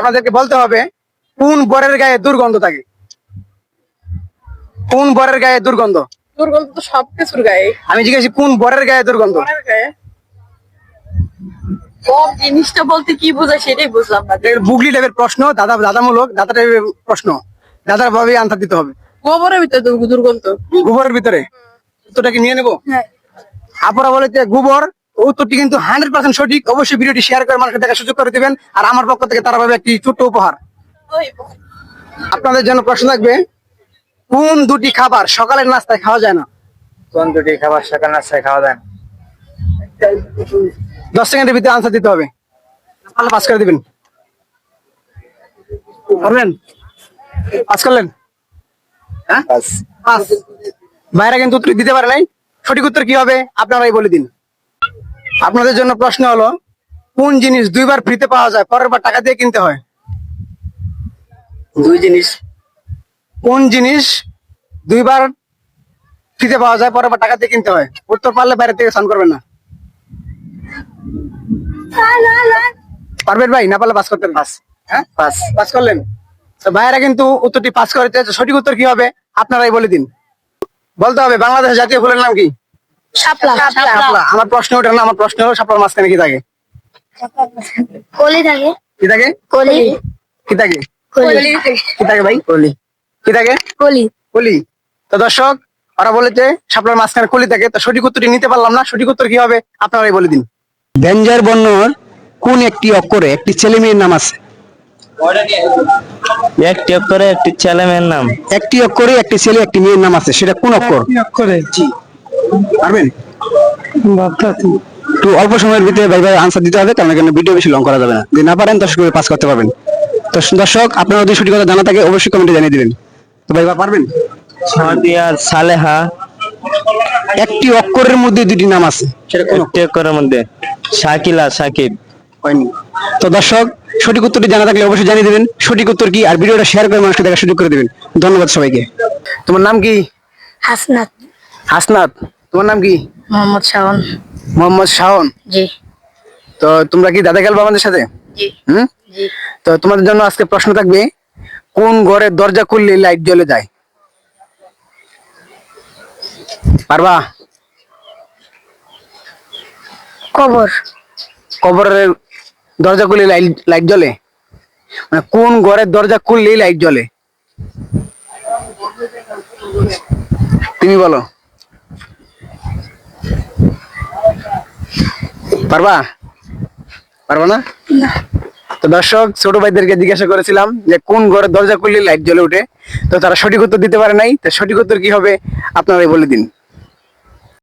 আমাদেরকে বলতে হবে কোন বরের গায়ে দুর্গন্ধ থাকে? কোন বরের গায়ে দুর্গন্ধ? দুর্গন্ধ তো সব কিছুর গায়ে। আমি জিজ্ঞেস কোন বরের গায়ে দুর্গন্ধ? বরের গায়ে? সব জিনিসটা বলতে কি বোঝায় সেটাই বুঝলাম না। বুগলি টাইপের প্রশ্ন দাদা দাদামূলক দাদা টাইপের প্রশ্ন। দাদার ভাবে আনসার দিতে হবে। গোবরের ভিতরে দুর্গন্ধ। গোবরের ভিতরে? উত্তরটা কি নিয়ে নেব? হ্যাঁ। আপনারা বলে যে গোবর উত্তরটি কিন্তু হান্ড্রেড পার্সেন্ট সঠিক। অবশ্যই ভিডিওটি শেয়ার করে মানুষকে দেখার সুযোগ করে দিবেন। আর আমার পক্ষ থেকে তারা পাবে একটি ছোট্ট উপহার। আপনাদের জন্য প্রশ্ন থাকবে কোন দুটি খাবার সকালের নাস্তায় খাওয়া যায় না? কোন দুটি খাবার সকাল নাস্তায় খাওয়া দেন দশ সেকেন্ডের ভিতরে আনসার দিতে হবে। তাহলে পাস করে দিবেন। পাস করলেন? হ্যাঁ? পাস বাইরে কিন্তু উত্তর দিতে পারে নাই। সঠিক উত্তর কি হবে? আপনারাই বলে দিন। আপনাদের জন্য প্রশ্ন হলো কোন জিনিস দুইবার ফ্রিতে পাওয়া যায় পরের বার টাকা দিয়ে কিনতে হয়? দুই জিনিস। কোন জিনিস দুইবার ফ্রিতে পাওয়া যায় পরের বার টাকা দিয়ে কিনতে হয়? উত্তর পারলে বাইরে থেকে স্নান করবেন না। পারবেন ভাই? না পারলে পাস করতেন পাস হ্যাঁ? পাস পাস করলেন। তো ভাইয়েরা কিন্তু উত্তরটি পাস করেছে। সঠিক উত্তর কি হবে? আপনারাই বলে দিন। বলতে হবে বাংলাদেশের জাতীয় ফুলের নাম কি? শাপলা। শাপলা। আমার প্রশ্ন ওটা না আমার প্রশ্ন হলো শাপলার মাঝখানে কি থাকে? কলি থাকে। কি থাকে? কলি। কি থাকে? কলি। কি থাকে ভাই? কলি। কি থাকে? কলি। কলি। তো দর্শক ওরা বলেছে শাপলার মাঝখানে কলি থাকে তো সঠিক উত্তরটি নিতে পারলাম না। সঠিক উত্তর কি হবে? আপনারাই বলে দিন। ব্যঞ্জার বর্ণর কোন একটি অক্ষরে একটি ছেলে মেয়ের নাম আছে? একটি অক্ষরে একটি ছেলে মেয়ের নাম। একটি অক্ষরে একটি ছেলে একটি মেয়ের নাম আছে সেটা কোন অক্ষর? অক্ষরে। জি। পারবেন? ভাবতাছি একটু অল্প সময়ের ভিতরে ভাই ভাই আনসার দিতে হবে কারণ এখানে ভিডিও বেশি লং করা যাবে না। যদি না পারেন দর্শক পাস করতে পারবেন। তো দর্শক আপনার যদি সঠিক কথা জানা থাকে অবশ্যই কমেন্টে জানিয়ে দিবেন। তো ভাই ভাই পারবেন? সাদিয়ার সালেহা। একটি অক্ষরের মধ্যে দুটি নাম আছে। একটি অক্ষরের মধ্যে। শাকিলা সাকিব হয়নি। তো দর্শক সঠিক উত্তরটি জানা থাকলে অবশ্যই জানিয়ে দিবেন। সঠিক উত্তর কি? আর ভিডিওটা শেয়ার করে মানুষকে দেখার সুযোগ করে দিবেন। ধন্যবাদ সবাইকে। তোমার নাম কি? হাসনাত। হাসনাত। তোমার নাম কি? মোহাম্মদ শাওন। মোহাম্মদ শাওন? জি। তো তোমরা কি দাদা খেলব আমাদের সাথে? জি। হুম? তো তোমাদের জন্য আজকে প্রশ্ন থাকবে কোন ঘরের দরজা খুললে লাইট জ্বলে যায়? পারবা? কবর। কবরের দরজা খুললে লাইট লাইট জ্বলে? মানে কোন ঘরের দরজা খুললেই লাইট জ্বলে? তুমি বলো। পারবা? পারবা না? তো দর্শক ছোট ভাইদেরকে জিজ্ঞাসা করেছিলাম যে কোন ঘরে দরজা খুললে লাইট জ্বলে উঠে তো তারা সঠিক উত্তর দিতে পারে নাই। তো সঠিক উত্তর কি হবে? আপনারাই বলে দিন।